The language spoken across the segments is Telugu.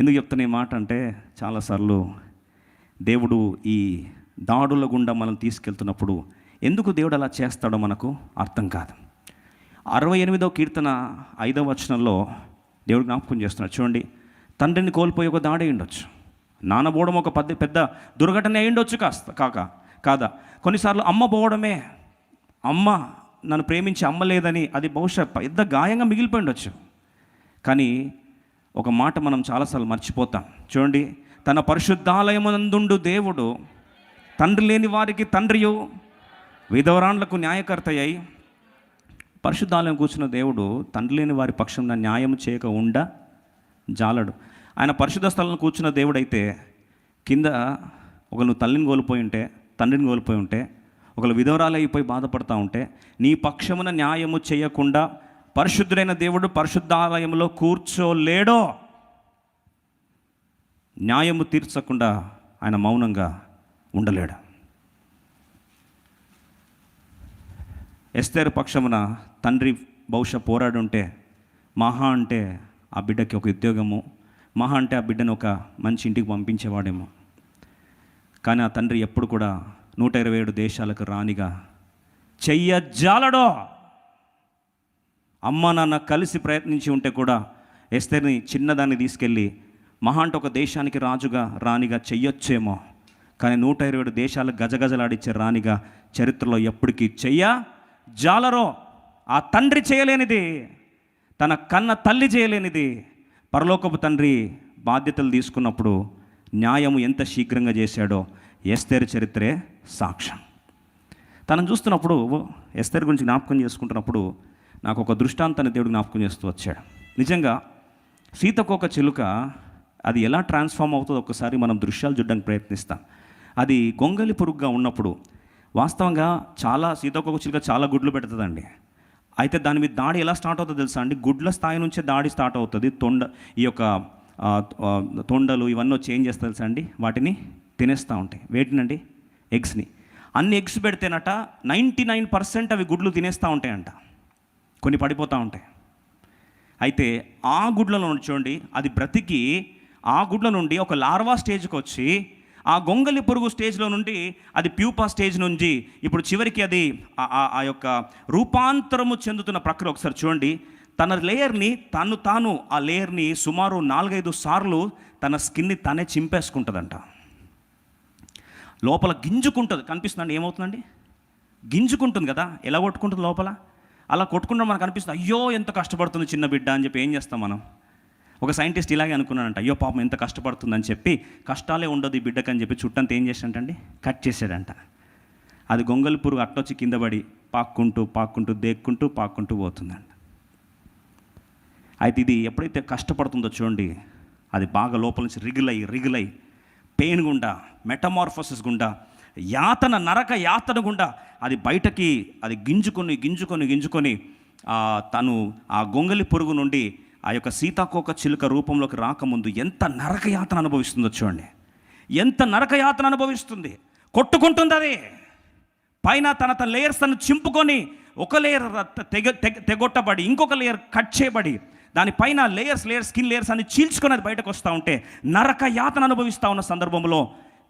ఎందుకు చెప్తున్న ఈ మాట అంటే చాలాసార్లు దేవుడు ఈ దాడుల గుండా మనం తీసుకెళ్తున్నప్పుడు ఎందుకు దేవుడు అలా చేస్తాడో మనకు అర్థం కాదు. అరవై ఎనిమిదో కీర్తన ఐదవ వచనంలో దేవుడు జ్ఞాపకం చేస్తున్నాడు. చూడండి తండ్రిని కోల్పోయి ఒక దాడి ఉండొచ్చు నానబోవడం ఒక పెద్ద పెద్ద దుర్ఘటన అయ్యుండొచ్చు కాస్త కాక కాదా. కొన్నిసార్లు అమ్మ పోవడమే అమ్మ నన్ను ప్రేమించి అమ్మ లేదని అది బహుశా పెద్ద గాయంగా మిగిలిపోయి ఉండొచ్చు. కానీ ఒక మాట మనం చాలాసార్లు మర్చిపోతాం. చూడండి తన పరిశుద్ధాలయమునందుండు దేవుడు తండ్రి లేని వారికి తండ్రియు విధవరాండ్లకు న్యాయకర్త అయి పరిశుద్ధాలయం కూర్చున్న దేవుడు తండ్రి లేని వారి పక్షంన న్యాయం చేయక ఉండ జాలడు. ఆయన పరిశుద్ధ స్థలంలో కూర్చున్న దేవుడైతే కింద ఒకళ్ళు తల్లిని కోల్పోయి ఉంటే తండ్రిని కోల్పోయి ఉంటే ఒకళ్ళు విధవరాలు అయిపోయి బాధపడతా ఉంటే నీ పక్షమున న్యాయము చేయకుండా పరిశుద్ధుడైన దేవుడు పరిశుద్ధాలయంలో కూర్చోలేడో న్యాయము తీర్చకుండా ఆయన మౌనంగా ఉండలేడు. ఎస్తేరు పక్షమున తండ్రి బహుశా పోరాడుంటే మహా అంటే ఆ బిడ్డకి ఒక ఉద్యోగము మహా అంటే ఆ బిడ్డను ఒక మంచి ఇంటికి పంపించేవాడేమో. కానీ ఆ తండ్రి ఎప్పుడు కూడా నూట ఇరవై ఏడు దేశాలకు రానిగా చెయ్యజాలడో అమ్మ నాన్న కలిసి ప్రయత్నించి ఉంటే కూడా ఎస్తేర్ని చిన్నదాన్ని తీసుకెళ్ళి మహా అంటే ఒక దేశానికి రాజుగా రాణిగా చెయ్యొచ్చేమో. కానీ నూట ఇరవై ఏడు దేశాలు గజగజలాడిచ్చే రాణిగా చరిత్రలో ఎప్పటికీ చెయ్య జాలరో. ఆ తండ్రి చేయలేనిది తన కన్న తల్లి చేయలేనిది. పరలోకపు తండ్రి బాధ్యతలు తీసుకున్నప్పుడు న్యాయము ఎంత శీఘ్రంగా చేశాడో ఎస్తేరు చరిత్రే సాక్ష్యం. తనను చూస్తున్నప్పుడు ఎస్తేరు గురించి జ్ఞాపకం చేసుకుంటున్నప్పుడు నాకు ఒక దృష్టాంతాన్ని దేవుడు జ్ఞాపకం చేస్తూ వచ్చాడు. నిజంగా సీతకొక చిలుక అది ఎలా ట్రాన్స్ఫార్మ్ అవుతుందో ఒకసారి మనం దృశ్యాలు చూడడానికి ప్రయత్నిస్తాం. అది గొంగలి పురుగుగా ఉన్నప్పుడు వాస్తవంగా చాలా సీతకొక చిలుక చాలా గుడ్లు పెడుతుందండి. అయితే దాని మీద దాడి ఎలా స్టార్ట్ అవుతుందో తెలుసా అండి? గుడ్ల స్థాయి నుంచే దాడి స్టార్ట్ అవుతుంది. తొండ ఈ యొక్క తొండలు ఇవన్నీ చేంజ్ చేస్తా తెలుసా అండి? వాటిని తినేస్తూ ఉంటాయి. వేటినండి? ఎగ్స్ని. అన్ని ఎగ్స్ పెడితేనట నైంటీ నైన్ పర్సెంట్ అవి గుడ్లు తినేస్తూ ఉంటాయంట. కొన్ని పడిపోతూ ఉంటాయి. అయితే ఆ గుడ్లలో చూడండి అది బ్రతికి ఆ గుడ్ల నుండి ఒక లార్వా స్టేజ్కి వచ్చి ఆ గొంగలి పురుగు స్టేజ్లో నుండి అది ప్యూపా స్టేజ్ నుంచి ఇప్పుడు చివరికి అది ఆ- ఆ- ఆ యొక్క రూపాంతరము చెందుతున్న ప్రక్రియ ఒకసారి చూడండి. తన లేయర్ని తను తాను ఆ లేయర్ని సుమారు నాలుగైదు సార్లు తన స్కిన్ని తనే చింపేసుకుంటుందంట. లోపల గింజుకుంటుంది. కనిపిస్తుందండి? ఏమవుతుందండి? గింజుకుంటుంది కదా? ఎలా కొట్టుకుంటుంది లోపల? అలా కొట్టుకుంటే మనకు అనిపిస్తుంది అయ్యో ఎంత కష్టపడుతుంది చిన్న బిడ్డ అని చెప్పి ఏం చేస్తాం మనం? ఒక సైంటిస్ట్ ఇలాగే అనుకున్నానంట అయ్యో పాపం ఎంత కష్టపడుతుందని చెప్పి కష్టాలే ఉండదు ఈ బిడ్డకని చెప్పి చుట్టంతా ఏం చేశాడంటండి? కట్ చేసాడంట అది గొంగలి పురుగు అట్టొచ్చి కింద పడి పాక్కుంటూ పాక్కుంటూ దేక్కుంటూ పాక్కుంటూ పోతుందంట. అయితే ఇది ఎప్పుడైతే కష్టపడుతుందో చూడండి అది బాగా లోపల నుంచి రిగులై రిగులై పెయిన్ గుండా మెటమార్ఫోసిస్ గుండా యాతన నరక యాతన గుండా అది బయటకి అది గింజుకొని గింజుకొని గింజుకొని తను ఆ గొంగలి పురుగు నుండి ఆ యొక్క సీతాకోక చిలుక రూపంలోకి రాకముందు ఎంత నరక యాతన అనుభవిస్తుందో చూడండి. ఎంత నరక యాతన అనుభవిస్తుంది. కొట్టుకుంటుంది అది. పైన తన తన లేయర్స్ తను చింపుకొని ఒక లేయర్ తెగ తెగ తెగొట్టబడి ఇంకొక లేయర్ కట్ చేయబడి దానిపైన లేయర్స్ లేయర్స్ స్కిన్ లేయర్స్ అన్ని చీల్చుకొని అది బయటకు వస్తూ ఉంటే నరక యాతన అనుభవిస్తూ ఉన్న సందర్భంలో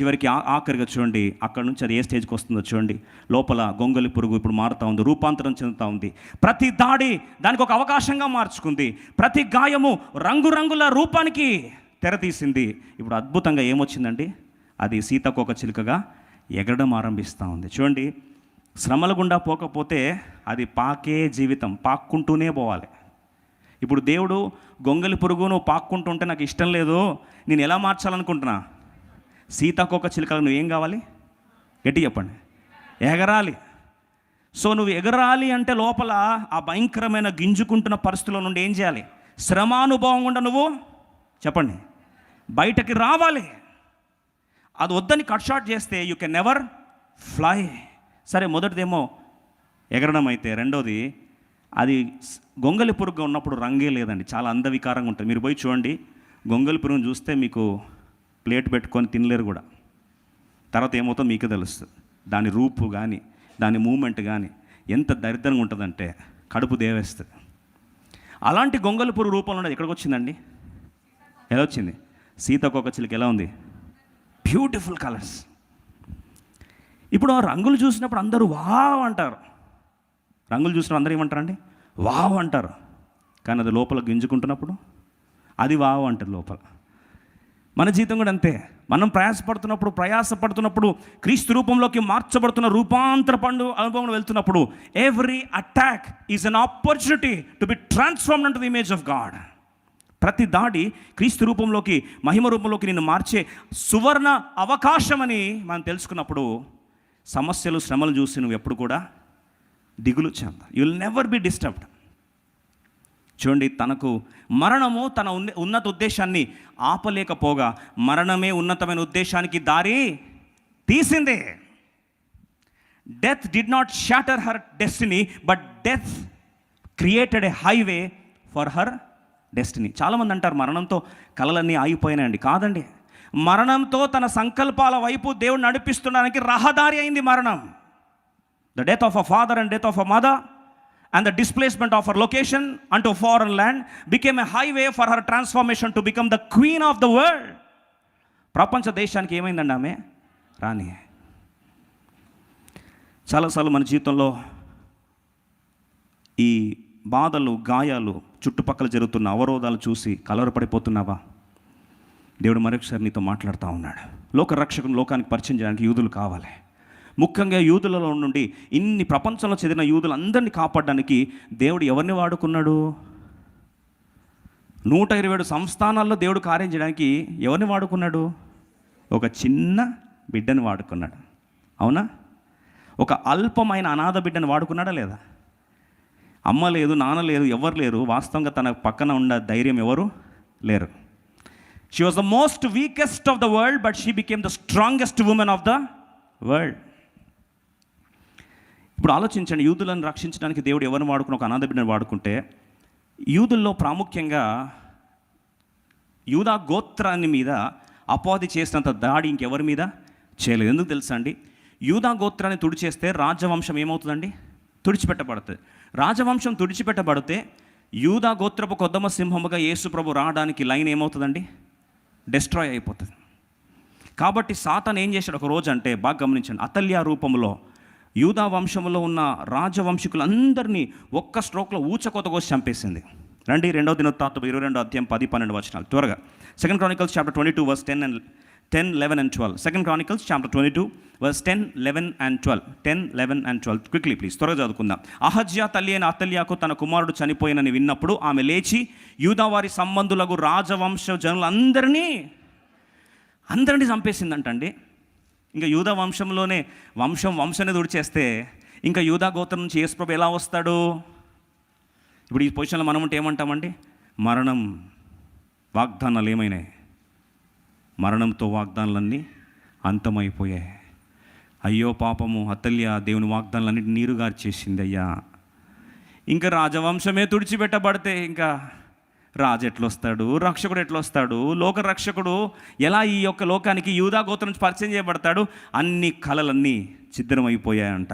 చివరికి ఆ- ఆఖరిగా చూడండి అక్కడ నుంచి అది ఏ స్టేజ్కి వస్తుందో చూడండి. లోపల గొంగలి పురుగు ఇప్పుడు మారుతూ ఉంది రూపాంతరం చెందుతూ ఉంది. ప్రతి దాడి దానికి ఒక అవకాశంగా మార్చుకుంది. ప్రతి గాయము రంగురంగుల రూపానికి తెరతీసింది. ఇప్పుడు అద్భుతంగా ఏమొచ్చిందండి? అది సీతకొక చిలుకగా ఎగరడం ఆరంభిస్తూ ఉంది. చూడండి శ్రమల గుండా పోకపోతే అది పాకే జీవితం పాక్కుంటూనే పోవాలి. ఇప్పుడు దేవుడు గొంగలి పురుగును పాక్కుంటుంటే నాకు ఇష్టం లేదు నేను ఎలా మార్చాలనుకుంటున్నా? సీతాకోక చిలుకలకు నువ్వేం కావాలి? గట్టి చెప్పండి. ఎగరాలి. సో నువ్వు ఎగరాలి అంటే లోపల ఆ భయంకరమైన గింజుకుంటున్న పరిస్థితుల నుండి ఏం చేయాలి? శ్రమానుభవం గుండా నువ్వు? చెప్పండి. బయటకి రావాలి. అది వద్దని కట్ షాట్ చేస్తే యూ కెన్ నెవర్ ఫ్లై సరే మొదటిదేమో ఎగరడం అయితే. రెండోది అది గొంగలి పురుగుగా ఉన్నప్పుడు రంగే లేదండి. చాలా అందవికారంగా ఉంటుంది. మీరు పోయి చూడండి. గొంగలి పురుగును చూస్తే మీకు ప్లేట్ పెట్టుకొని తినలేరు కూడా. తర్వాత ఏమవుతుందో మీకు తెలుస్తుంది. దాని రూపు కానీ దాని మూమెంట్ కానీ ఎంత దరిద్రంగా ఉంటుందంటే కడుపు దేవేస్తుంది. అలాంటి గొంగలి పురుగు రూపంలో ఉన్నది ఎక్కడికి వచ్చిందండి? ఎలా వచ్చింది? సీతకొక ఎలా ఉంది? బ్యూటిఫుల్ కలర్స్ ఇప్పుడు ఆ రంగులు చూసినప్పుడు అందరూ వావ్ అంటారు. రంగులు చూసినప్పుడు అందరూ ఏమంటారండి? వావ్ అంటారు. కానీ అది లోపల గింజుకుంటున్నప్పుడు అది వావ్ అంటారు లోపల. మన జీవితం కూడా అంతే. మనం ప్రయాసపడుతున్నప్పుడు ప్రయాసపడుతున్నప్పుడు క్రీస్తు రూపంలోకి మార్చబడుతున్న రూపాంతర పండు అనుభవం వెళ్తున్నప్పుడు every attack is an opportunity to be transformed into the image of God ప్రతి దాడి క్రీస్తు రూపంలోకి మహిమ రూపంలోకి నిన్ను మార్చే సువర్ణ అవకాశమని మనం తెలుసుకున్నప్పుడు సమస్యలు శ్రమలు చూసి నువ్వు ఎప్పుడు కూడా దిగులు చెంద you will never be disturbed చూడండి తనకు మరణము తన ఉన్నత ఉద్దేశాన్ని ఆపలేకపోగా మరణమే ఉన్నతమైన ఉద్దేశానికి దారి తీసిందే. Death did not shatter her destiny but death created a highway for her destiny చాలామంది అంటారు మరణంతో కలలన్నీ ఆగిపోయినాయండి. కాదండి. మరణంతో తన సంకల్పాల వైపు దేవుడు నడిపిస్తుండడానికి రహదారి అయింది మరణం. The death of a father and death of a mother and the displacement of her location and to foreign land became a highway for her transformation to become the queen of the world ప్రపంచ దేశానికి ఏమైందండి ఆమె? రాని చాలాసార్లు మన జీవితంలో ఈ బాధలు గాయాలు చుట్టుపక్కల జరుగుతున్న అవరోధాలు చూసి కలవరపడిపోతున్నావా? దేవుడు మరొకసారి నీతో మాట్లాడుతూ ఉన్నాడు. లోక రక్షకుని లోకానికి పరిచయం చేయడానికి యూదులు కావాలి. ముఖ్యంగా యూదులలో నుండి ఇన్ని ప్రపంచంలో చెందిన యూదులందరినీ కాపాడడానికి దేవుడు ఎవరిని వాడుకున్నాడు? నూట ఇరవై ఏడు సంస్థానాల్లో దేవుడు కార్యం చేయడానికి ఎవరిని వాడుకున్నాడు? ఒక చిన్న బిడ్డని వాడుకున్నాడు. అవునా? ఒక అల్పమైన అనాథ బిడ్డని వాడుకున్నాడా లేదా? అమ్మ లేదు నాన్న లేదు ఎవరు లేరు. వాస్తవంగా తన పక్కన ఉన్న ధైర్యం ఎవరు? లేరు. She was the most weakest of the world but she became the strongest woman of the world ఇప్పుడు ఆలోచించండి యూదులను రక్షించడానికి దేవుడు ఎవరిని వాడుకుని ఒక అనాథ బిడ్డను వాడుకుంటే యూదుల్లో ప్రాముఖ్యంగా యూదా గోత్రాన్ని మీద అపాధి చేసినంత దాడి ఇంకెవరి మీద చేయలేదు. ఎందుకు తెలుసా అండి? యూదా గోత్రాన్ని తుడిచేస్తే రాజవంశం ఏమవుతుందండి? తుడిచిపెట్టబడుతుంది. రాజవంశం తుడిచిపెట్టబడితే యూదా గోత్రపు కొద్దమ సింహముగా యేసుప్రభు రావడానికి లైన్ ఏమవుతుందండి? డిస్ట్రాయ్ అయిపోతుంది. కాబట్టి సాతాన్ ఏం చేశాడు ఒక రోజు అంటే బాగా గమనించండి అతల్య రూపంలో యూదా వంశంలో ఉన్న రాజవంశీకులందరినీ ఒక్క స్ట్రోక్లో ఊచకోత కోసి చంపేసింది. రండి రెండవ దినోత్తాత్వ ఇరవై రెండో అధ్యాయం పది పన్నెండు వచనాలు. త్వరగా. Second Chronicles chapter twenty two verse ten and ten eleven and twelve second Chronicles chapter twenty two verse ten eleven and twelve ten eleven and twelve quickly please త్వరగా చదువుకుందాం. అహజ్యా తల్లి అయిన అతల్యాకు తన కుమారుడు చనిపోయినని విన్నప్పుడు ఆమె లేచి యూదావారి సంబంధులకు రాజవంశ జనులందరినీ అందరినీ చంపేసిందంటండి. ఇంకా యూదా వంశంలోనే వంశం వంశాన్ని తుడిచేస్తే ఇంకా యూదా గోత్రం నుంచి యేసుప్రభు ఎలా వస్తాడు? ఇప్పుడు ఈ పొజిషన్లో మనం ఉంటే ఏమంటామండి? మరణం వాగ్దానాలు ఏమైనాయి? మరణంతో వాగ్దానాలన్నీ అంతమైపోయాయి. అయ్యో పాపము అతల్య దేవుని వాగ్దానాలన్నిటి నీరుగారు చేసింది అయ్యా. ఇంకా రాజవంశమే తుడిచిపెట్టబడితే ఇంకా రాజు ఎట్లొస్తాడు? రక్షకుడు ఎట్లొస్తాడు? లోక రక్షకుడు ఎలా ఈ యొక్క లోకానికి యూదా గోత్రం నుంచి పరిచయం చేయబడతాడు? అన్ని కళలన్నీ ఛిద్రమైపోయాయంట.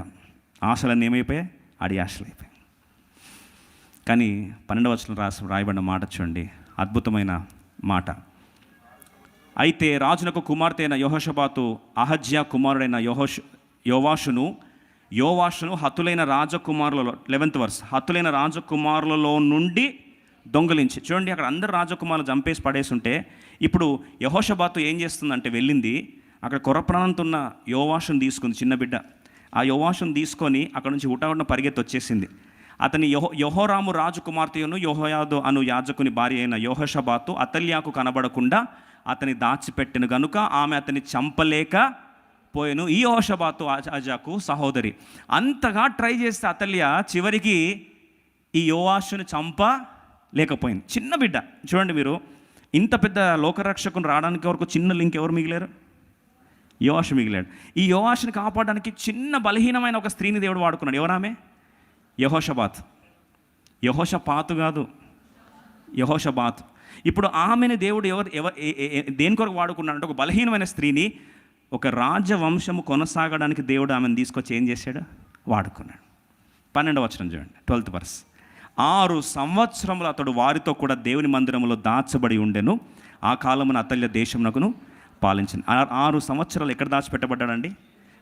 ఆశలన్నీ ఏమైపోయాయి? అడి ఆశలు అయిపోయాయి కానీ పన్నెండవ వచనం రాసి రాయబడిన మాట చూడండి. అద్భుతమైన మాట. అయితే రాజునకు కుమార్తె అయిన యోహషబాతు అహజ్య కుమారుడైన యోహోష్ యోవాషును యోవాషును హతులైన రాజకుమారులలో లెవెంత్ వర్స్ హతులైన రాజకుమారులలో నుండి దొంగలించి. చూడండి అక్కడ అందరు రాజకుమారులు చంపేసి పడేసి ఉంటే ఇప్పుడు యహోషబాతు ఏం చేస్తుందంటే వెళ్ళింది. అక్కడ కొరప్రాణంతో ఉన్న యోవాషును తీసుకుంది చిన్న బిడ్డ. ఆ యోవాషును తీసుకొని అక్కడ నుంచి హుటాహుటిన పరిగెత్తి వచ్చేసింది అతని యహో యహోరాము కుమార్తెను యోయాదు అను యాజకుని భార్య అయిన యోహషబాతు అతల్యాకు కనబడకుండా అతని దాచిపెట్టిన గనుక ఆమె అతని చంపలేక పోయాను. ఈ యోహషబాతు అజాకు సహోదరి. అంతగా ట్రై చేస్తే అతల్య చివరికి ఈ యోవాషుని చంప లేకపోయింది. చిన్న బిడ్డ. చూడండి మీరు ఇంత పెద్ద లోకరక్షకుని రావడానికి వరకు చిన్న లింక్ ఎవరు మిగిలారు? యోవాష మిగిలాడు. ఈ యోవాషుని కాపాడడానికి చిన్న బలహీనమైన ఒక స్త్రీని దేవుడు వాడుకున్నాడు. ఎవరామె? యహోషబాత్. యహోషపాతు కాదు. యహోషబాత్. ఇప్పుడు ఆమెని దేవుడు ఎవరు ఎవ దేని కొరకు వాడుకున్నాడంటే ఒక బలహీనమైన స్త్రీని ఒక రాజవంశము కొనసాగడానికి దేవుడు ఆమెను తీసుకొచ్చి ఏం చేశాడు? వాడుకున్నాడు. పన్నెండవ వచనం చూడండి. ట్వెల్త్ పర్స్ ఆరు సంవత్సరములు అతడు వారితో కూడా దేవుని మందిరంలో దాచబడి ఉండెను. ఆ కాలమున అతల్య దేశమునకును పాలించింది. ఆ- ఆరు సంవత్సరాలు ఎక్కడ దాచిపెట్టబడ్డాడండి?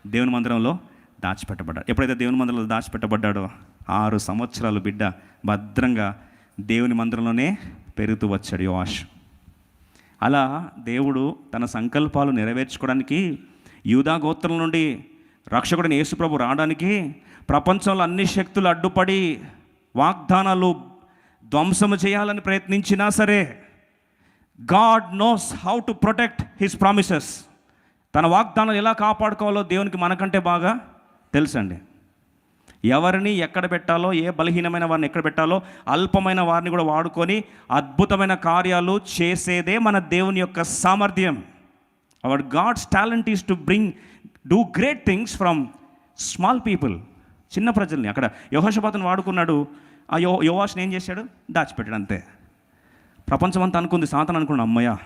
దేవుని మందిరంలో దాచిపెట్టబడ్డాడు ఎప్పుడైతే దేవుని మందిరంలో దాచిపెట్టబడ్డాడో ఆరు సంవత్సరాలు బిడ్డ భద్రంగా దేవుని మందిరంలోనే పెరుగుతూ వచ్చాడు యోవాష్. అలా దేవుడు తన సంకల్పాలు నెరవేర్చుకోవడానికి యూదా గోత్రం నుండి రక్షకుడిని యేసుప్రభు రావడానికి ప్రపంచంలో అన్ని శక్తులు అడ్డుపడి వాగ్దానాలు ధ్వంసము చేయాలని ప్రయత్నించినా సరే God knows how to protect his promises తన వాగ్దానాలు ఎలా కాపాడుకోవాలో దేవునికి మనకంటే బాగా తెలుసండి. ఎవరిని ఎక్కడ పెట్టాలో ఏ బలహీనమైన వారిని ఎక్కడ పెట్టాలో అల్పమైన వారిని కూడా వాడుకొని అద్భుతమైన కార్యాలు చేసేదే మన దేవుని యొక్క సామర్థ్యం. Our God's talent is to bring do great things from small people చిన్న ప్రజల్ని అక్కడ యహోషపాతను వాడుకున్నాడు. ఆ యో యోవాష్ని ఏం చేశాడు? దాచిపెట్టాడు అంతే. ప్రపంచం అంతా అనుకుంది సాతన్ అనుకున్న అమ్మయ్య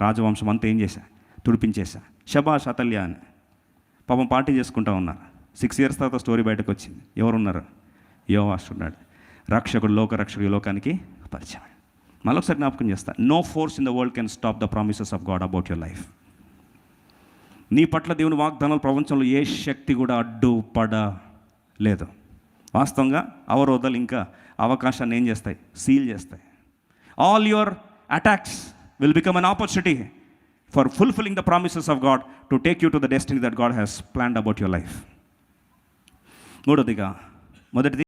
రాజవంశం అంతా ఏం చేశా? తుడిపించేశా? శబాష్ అతల్య అని. పాపం పార్టీ చేసుకుంటా ఉన్నారు. సిక్స్ ఇయర్స్ తర్వాత స్టోరీ బయటకు వచ్చింది ఎవరున్నారు? యోవాష్ ఉన్నాడు. రక్షకుడు లోక రక్షకుడు ఈ లోకానికి పరిచయం. మరొకసారి జ్ఞాపకం చేస్తా. No force in the world can stop the promises of God about your life నీ పట్ల దేవుని వాగ్దానాలు ప్రపంచంలో ఏ శక్తి కూడా అడ్డుపడలేదు. వాస్తవంగా అవరోధాలు ఇంకా అవకాశాన్ని ఏం చేస్తాయి? సీల్ చేస్తాయి. All your attacks will become an opportunity for fulfilling the promises of God to take you to the destiny that God has planned about your life మూడోదిగా మొదటిది